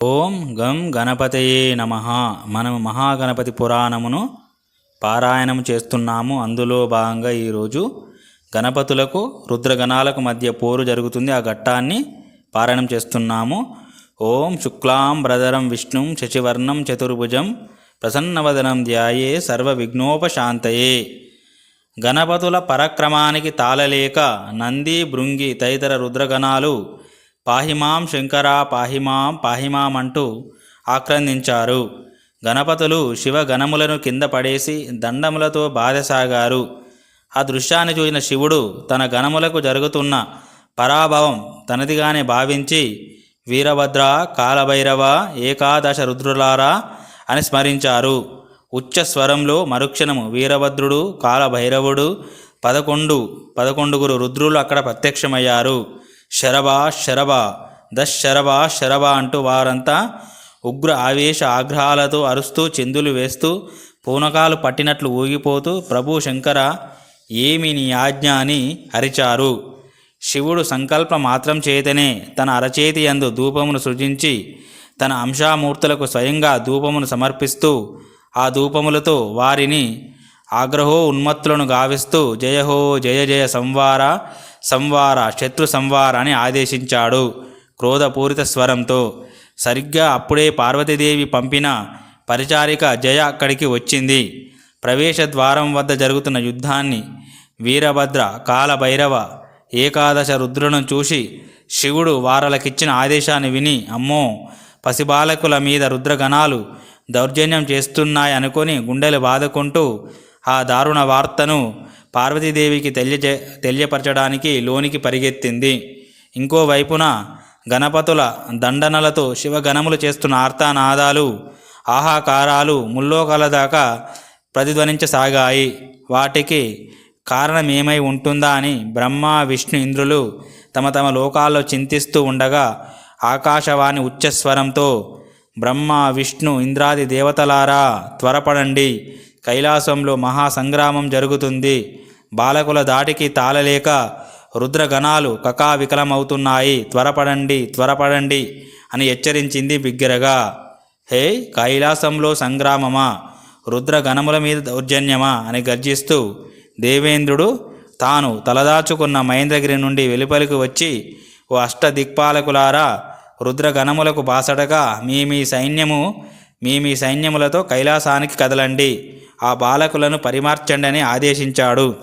ఓం గం గణపతయే నమ. మనం మహాగణపతి పురాణమును పారాయణం చేస్తున్నాము. అందులో భాగంగా ఈరోజు గణపతులకు రుద్రగణాలకు మధ్య పోరు జరుగుతుంది. ఆ ఘట్టాన్ని పారాయణం చేస్తున్నాము. ఓం శుక్లాం బ్రదరం విష్ణుం శశివర్ణం చతుర్భుజం ప్రసన్నవదనం ధ్యాయే సర్వ విఘ్నోపశాంతయే గణపతుల పరక్రమానికి తాళలేక నంది భృంగి తదితర రుద్రగణాలు పాహిమాం శంకర పాహిమాం పాహిమాం అంటూ ఆక్రందించారు. గణపతులు శివగణములను కింద పడేసి దండములతో బాధసాగారు. ఆ దృశ్యాన్ని చూసిన శివుడు తన గణములకు జరుగుతున్న పరాభవం తనదిగానే భావించి వీరభద్ర కాలభైరవ ఏకాదశ రుద్రులారా అని స్మరించారు. ఉచ్చ స్వరంలో మరుక్షణము వీరభద్రుడు కాలభైరవుడు పదకొండు పదకొండుగురు రుద్రులు అక్కడ ప్రత్యక్షమయ్యారు. శరభా శరభ దశరభా శరభ అంటూ వారంతా ఉగ్ర ఆవేశ ఆగ్రహాలతో అరుస్తూ చెందులు వేస్తూ పూనకాలు పట్టినట్లు ఊగిపోతూ ప్రభు శంకర ఏమి నీ ఆజ్ఞ అని అరిచారు శివుడు సంకల్ప మాత్రం చేతనే తన అరచేతి యందు ధూపమును సృజించి తన అంశామూర్తులకు స్వయంగా ధూపమును సమర్పిస్తూ ఆ ధూపములతో వారిని ఆగ్రహో ఉన్మత్తులను గావిస్తూ జయహో జయ జయ సంవార సంవార శత్రు సంవార అని ఆదేశించాడు క్రోధపూరిత స్వరంతో. సరిగ్గా అప్పుడే పార్వతీదేవి పంపిన పరిచారిక జయ అక్కడికి వచ్చింది. ప్రవేశ ద్వారం వద్ద జరుగుతున్న యుద్ధాన్ని వీరభద్ర కాలభైరవ ఏకాదశ రుద్రులను చూసి శివుడు వారలకిచ్చిన ఆదేశాన్ని విని అమ్మో పసిబాలకుల మీద రుద్రగణాలు దౌర్జన్యం చేస్తున్నాయి అనుకొని గుండెలు బాదుకుంటూ ఆ దారుణ వార్తను పార్వతీదేవికి తెలియజే తెలియపరచడానికి లోనికి పరిగెత్తింది. ఇంకోవైపున గణపతుల దండనలతో శివగణములు చేస్తున్న ఆర్తానాదాలు ఆహాకారాలు ముల్లోకాల దాకా ప్రతిధ్వనించసాగాయి. వాటికి కారణమేమై ఉంటుందా అని బ్రహ్మ విష్ణు ఇంద్రులు తమ తమ లోకాల్లో చింతిస్తూ ఉండగా ఆకాశవాణి ఉచ్చస్వరంతో బ్రహ్మ విష్ణు ఇంద్రాది దేవతలారా త్వరపడండి. కైలాసంలో మహాసంగ్రామం జరుగుతుంది. బాలకుల దాటికి తాళలేక రుద్రగణాలు కకావికలమవుతున్నాయి. త్వరపడండి త్వరపడండి అని హెచ్చరించింది బిగ్గరగా. హే కైలాసంలో సంగ్రామమా? రుద్రగణముల మీద దౌర్జన్యమా? అని గర్జిస్తూ దేవేంద్రుడు తాను తలదాచుకున్న మహేంద్రగిరి నుండి వెలుపలికి వచ్చి ఓ అష్టదిక్పాలకులారా రుద్రగణములకు బాసటగా మీ మీ సైన్యము మీ మీ సైన్యములతో కైలాసానికి కదలండి. ఆ బాలకులను పరిమార్చండని ఆదేశించాడు.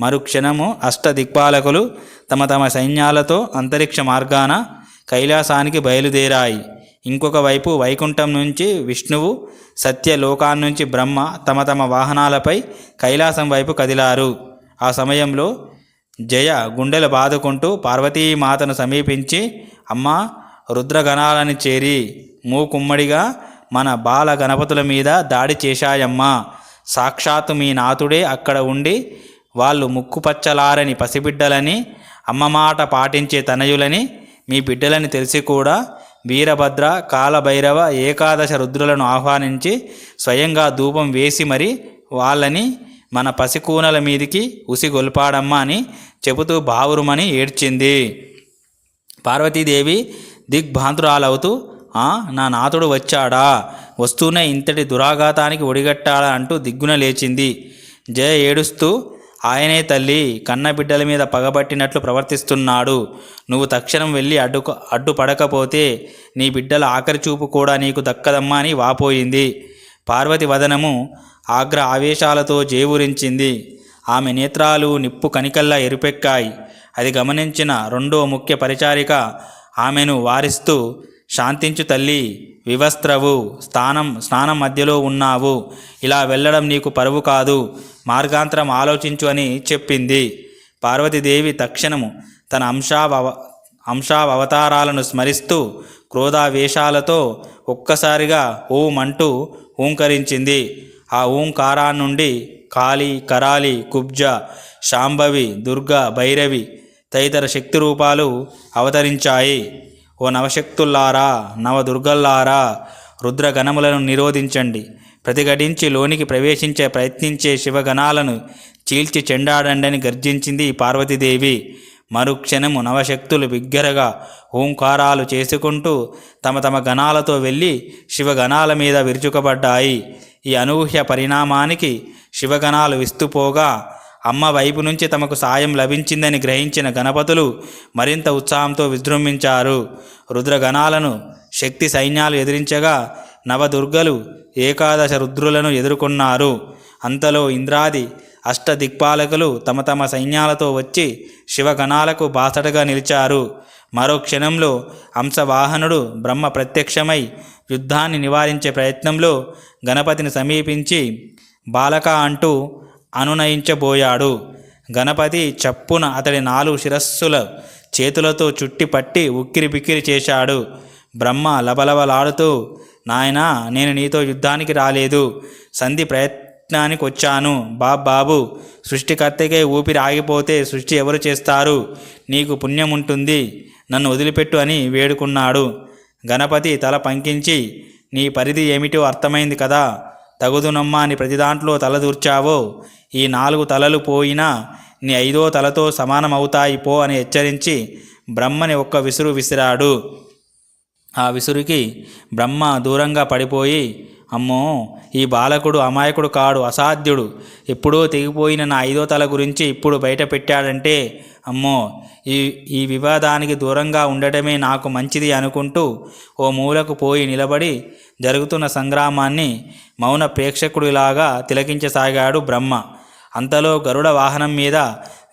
మరుక్షణము అష్టదిక్పాలకులు తమ తమ సైన్యాలతో అంతరిక్ష మార్గాన కైలాసానికి బయలుదేరాయి. ఇంకొక వైపు వైకుంఠం నుంచి విష్ణువు సత్యలోకాన్ నుంచి బ్రహ్మ తమ తమ వాహనాలపై కైలాసం వైపు కదిలారు. ఆ సమయంలో జయ గుండెలు బాదుకుంటూ పార్వతీమాతను సమీపించి అమ్మ రుద్రగణాలని చేరి మూకుమ్మడిగా మన బాల గణపతుల మీద దాడి చేశాయమ్మా. సాక్షాత్తు మీ నాథుడే అక్కడ ఉండి వాళ్ళు ముక్కుపచ్చలారని పసిబిడ్డలని అమ్మమాట పాటించే తనయులని మీ బిడ్డలని తెలిసి కూడా వీరభద్ర కాలభైరవ ఏకాదశ రుద్రులను ఆహ్వానించి స్వయంగా ధూపం వేసి మరి వాళ్ళని మన పసికూనల మీదికి ఉసిగొల్పాడమ్మా అని చెబుతూ బావురుమని ఏడ్చింది. పార్వతీదేవి దిగ్భాంతురాలవుతూ నా నాథుడు వచ్చాడా? వస్తూనే ఇంతటి దురాఘాతానికి ఒడిగట్టాడా అంటూ దిగ్గున లేచింది. జయ ఏడుస్తూ ఆయనే తల్లి కన్నబిడ్డల మీద పగబట్టినట్లు ప్రవర్తిస్తున్నాడు. నువ్వు తక్షణం వెళ్ళి అడ్డు అడ్డుపడకపోతే నీ బిడ్డల ఆఖరి చూపు కూడా నీకు దక్కదమ్మా అని వాపోయింది. పార్వతి వదనము ఆగ్ర ఆవేశాలతో జేవురించింది. ఆమె నేత్రాలు నిప్పు కనికల్లా ఎరుపెక్కాయి. అది గమనించిన రెండో ముఖ్య పరిచారిక ఆమెను వారిస్తూ శాంతించు తల్లి వివస్త్రవు స్థానం స్నానం మధ్యలో ఉన్నావు. ఇలా వెళ్ళడం నీకు పరువు కాదు. మార్గాంతరం ఆలోచించు అని చెప్పింది. పార్వతీదేవి తక్షణము తన అంశావ అంశావతారాలను స్మరిస్తూ క్రోధావేశాలతో ఒక్కసారిగా ఓం అంటూ ఓంకరించింది ఆ ఓంకారా నుండి కాళి కరాలి కుబ్జ శాంభవి దుర్గ భైరవి తదితర శక్తి రూపాలు అవతరించాయి. ఓ నవశక్తుల్లారా నవదుర్గల్లారా రుద్రగణములను నిరోధించండి. ప్రతిఘటించి లోనికి ప్రవేశించే ప్రయత్నించే శివగణాలను చీల్చి చెండాడండని గర్జించింది ఈ పార్వతీదేవి. మరుక్షణము నవశక్తులు బిగ్గరగా ఓంకారాలు చేసుకుంటూ తమ తమ గణాలతో వెళ్ళి శివగణాల మీద విరుచుకబడ్డాయి. ఈ అనూహ్య పరిణామానికి శివగణాలు విస్తుపోగా అమ్మ వైపు నుంచి తమకు సాయం లభించిందని గ్రహించిన గణపతులు మరింత ఉత్సాహంతో విజృంభించారు. రుద్రగణాలను శక్తి సైన్యాలు ఎదిరించగా నవదుర్గలు ఏకాదశ రుద్రులను ఎదుర్కొన్నారు. అంతలో ఇంద్రాది అష్టదిక్పాలకులు తమ తమ సైన్యాలతో వచ్చి శివగణాలకు బాసటగా నిలిచారు. మరో క్షణంలో హంసవాహనుడు బ్రహ్మ ప్రత్యక్షమై యుద్ధాన్ని నివారించే ప్రయత్నంలో గణపతిని సమీపించి బాలక అంటూ అనునయించబోయాడు. గణపతి చప్పున అతడి నాలుగు శిరస్సుల చేతులతో చుట్టి పట్టి ఉక్కిరి బిక్కిరి చేశాడు. బ్రహ్మ లబలబలాడుతూ నాయనా నేను నీతో యుద్ధానికి రాలేదు. సంధి ప్రయత్నానికి వచ్చాను. బాబ్ బాబు సృష్టికర్తకే ఊపిరి ఆగిపోతే సృష్టి ఎవరు చేస్తారు? నీకు పుణ్యం ఉంటుంది నన్ను వదిలిపెట్టు అని వేడుకున్నాడు. గణపతి తల పంకించి నీ పరిధి ఏమిటో అర్థమైంది కదా. తగుదునమ్మా అని ప్రతి దాంట్లో తలదూర్చావో ఈ నాలుగు తలలు పోయినా నీ ఐదో తలతో సమానమవుతాయి పో అని హెచ్చరించి బ్రహ్మని ఒక్క విసురు విసిరాడు. ఆ విసురుకి బ్రహ్మ దూరంగా పడిపోయి అమ్మో ఈ బాలకుడు అమాయకుడు కాడు అసాధ్యుడు. ఎప్పుడో తెగిపోయిన నా ఐదో తల గురించి ఇప్పుడు బయట పెట్టాడంటే అమ్మో ఈ ఈ వివాదానికి దూరంగా ఉండటమే నాకు మంచిది అనుకుంటూ ఓ మూలకు పోయి నిలబడి జరుగుతున్న సంగ్రామాన్ని మౌన ప్రేక్షకుడిలాగా తిలకించసాగాడు బ్రహ్మ. అంతలో గరుడ వాహనం మీద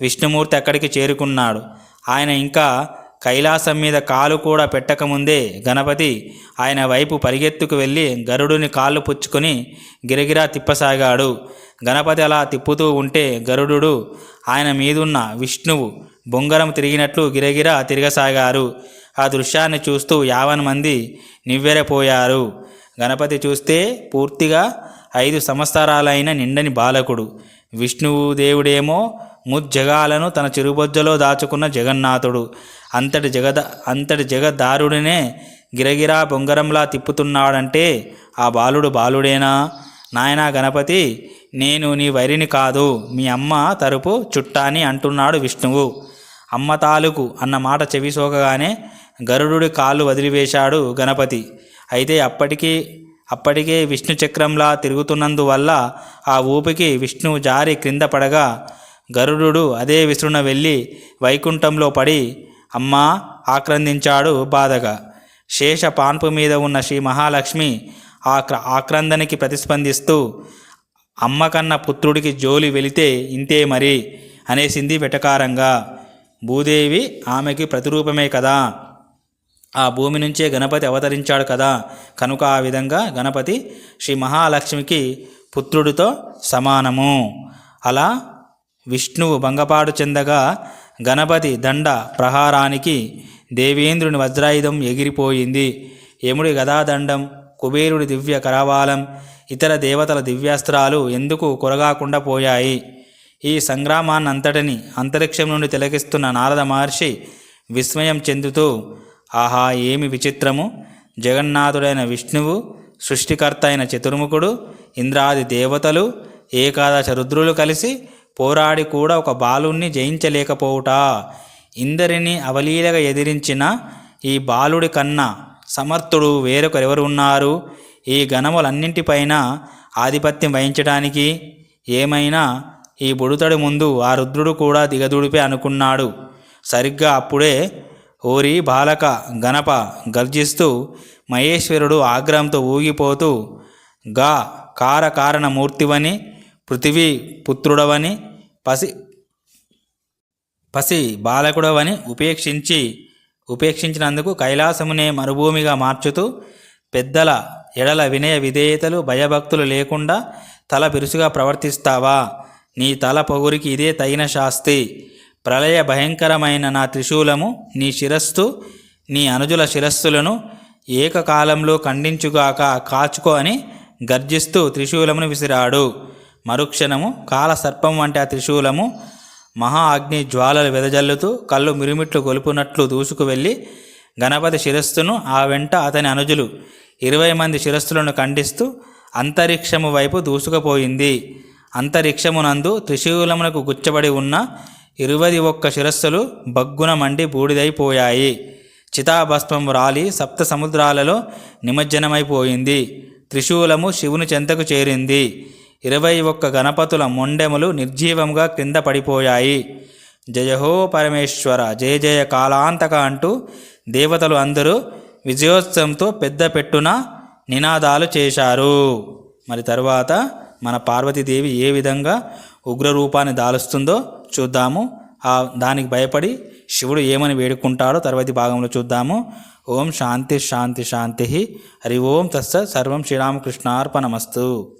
విష్ణుమూర్తి అక్కడికి చేరుకున్నాడు. ఆయన ఇంకా కైలాసం మీద కాలు కూడా పెట్టకముందే గణపతి ఆయన వైపు పరిగెత్తుకు వెళ్ళి గరుడుని కాళ్ళు పుచ్చుకొని గిరగిరా తిప్పసాగాడు. గణపతి అలా తిప్పుతూ ఉంటే గరుడు ఆయన మీదున్న విష్ణువు బొంగరం తిరిగినట్లు గిరగిరా తిరగసాగారు. ఆ దృశ్యాన్ని చూస్తూ యావన్ మంది నివ్వెరపోయారు. గణపతి చూస్తే పూర్తిగా ఐదు సంవత్సరాలైన నిండని బాలకుడు. విష్ణువు దేవుడేమో ముజ్జగాలను తన చిరుబొజ్జలో దాచుకున్న జగన్నాథుడు. అంతటి జగద అంతటి జగద్దారుడినే గిరగిరా బొంగరంలా తిప్పుతున్నాడంటే ఆ బాలుడు బాలుడేనా? నాయనా గణపతి నేను నీ వైరిని కాదు మీ అమ్మ తరపు చుట్టాని అంటున్నాడు విష్ణువు. అమ్మ తాలూకు అన్న మాట చెవిసోకగానే గరుడు కాళ్ళు వదిలివేశాడు గణపతి. అయితే అప్పటికి అప్పటికే విష్ణు చక్రంలా తిరుగుతున్నందువల్ల ఆ ఊపికి విష్ణువు జారి క్రింద పడగా గరుడు అదే విసురున వెళ్ళి వైకుంఠంలో పడి అమ్మా! ఆక్రందించాడు బాధగా. శేష పాన్పు మీద ఉన్న శ్రీ మహాలక్ష్మి ఆక్ర ఆక్రందనికి ప్రతిస్పందిస్తూ అమ్మ కన్న పుత్రుడికి జోలి వెళితే ఇంతే మరి అనేసింది వెటకారంగా. భూదేవి ఆమెకి ప్రతిరూపమే కదా! ఆ భూమి నుంచే గణపతి అవతరించాడు కదా. కనుక ఆ విధంగా గణపతి శ్రీ మహాలక్ష్మికి పుత్రుడితో సమానము. అలా విష్ణువు భంగపాటు చెందగా గణపతి దండ ప్రహారానికి దేవేంద్రుని వజ్రాయుధం ఎగిరిపోయింది. యముడి గదాదండం కుబేరుడి దివ్య కరవాలం ఇతర దేవతల దివ్యాస్త్రాలు ఎందుకు కొరగాకుండా పోయాయి? ఈ సంగ్రామాన్నంతటిని అంతరిక్షం నుండి తిలకిస్తున్న నారద మహర్షి విస్మయం చెందుతూ ఆహా ఏమి విచిత్రము? జగన్నాథుడైన విష్ణువు సృష్టికర్త అయిన చతుర్ముఖుడు ఇంద్రాది దేవతలు ఏకాదశ రుద్రులు కలిసి పోరాడి కూడా ఒక బాలుణ్ణి జయించలేకపోవుట. ఇందరిని అవలీలగా ఎదిరించిన ఈ బాలుడి కన్నా సమర్థుడు వేరొకరెవరు ఉన్నారు? ఈ గణములన్నింటిపైన ఆధిపత్యం వహించడానికి ఏమైనా ఈ బుడుతడి ముందు ఆ రుద్రుడు కూడా దిగదుడిపే అనుకున్నాడు. సరిగ్గా అప్పుడే ఓరి బాలక గణప గర్జిస్తూ మహేశ్వరుడు ఆగ్రహంతో ఊగిపోతూ గా కార కారణమూర్తివని పృథివీ పుత్రుడవని పసి పసి బాలకుడవని ఉపేక్షించి ఉపేక్షించినందుకు కైలాసమునే మరుభూమిగా మార్చుతూ పెద్దల ఎడల వినయ విధేయతలు భయభక్తులు లేకుండా తల బిరుసుగా ప్రవర్తిస్తావా? నీ తల పొగురికి ఇదే తగిన శాస్తి. ప్రళయ భయంకరమైన నా త్రిశూలము నీ శిరస్సు నీ అనుజుల శిరస్సులను ఏకకాలంలో ఖండించుగాక కాచుకో అని గర్జిస్తూ త్రిశూలమును విసిరాడు. మరుక్షణము కాల సర్పం వంటి ఆ త్రిశూలము మహా అగ్ని జ్వాలలు వెదజల్లుతూ కళ్ళు మిరుమిట్లు గొలుపునట్లు దూసుకు వెళ్ళి గణపతి శిరస్సును ఆ వెంట అతని అనుజులు ఇరవై మంది శిరస్సులను ఖండిస్తూ అంతరిక్షము వైపు దూసుకుపోయింది. అంతరిక్షమునందు త్రిశూలమునకు గుచ్చబడి ఉన్న ఇరవై ఒక్క శిరస్సులు బగ్గున మండి బూడిదైపోయాయి. చితాభస్మం రాలి సప్త సముద్రాలలో నిమజ్జనమైపోయింది. త్రిశూలము శివుని చెంతకు చేరింది. ఇరవై ఒక్క గణపతుల మొండెములు నిర్జీవంగా క్రింద పడిపోయాయి. జయహో పరమేశ్వర జయ జయ కాలాంతక అంటూ దేవతలు అందరూ విజయోత్సవంతో పెద్ద పెట్టున నినాదాలు చేశారు. మరి తరువాత మన పార్వతీదేవి ఏ విధంగా ఉగ్రరూపాన్ని దాలుస్తుందో చూద్దాము. ఆ దానికి భయపడి శివుడు ఏమని వేడుకుంటాడో తర్వాతి భాగంలో చూద్దాము. ఓం శాంతి శాంతి శాంతి. హరి ఓం తస్స సర్వం శ్రీరామకృష్ణార్పణమస్తు.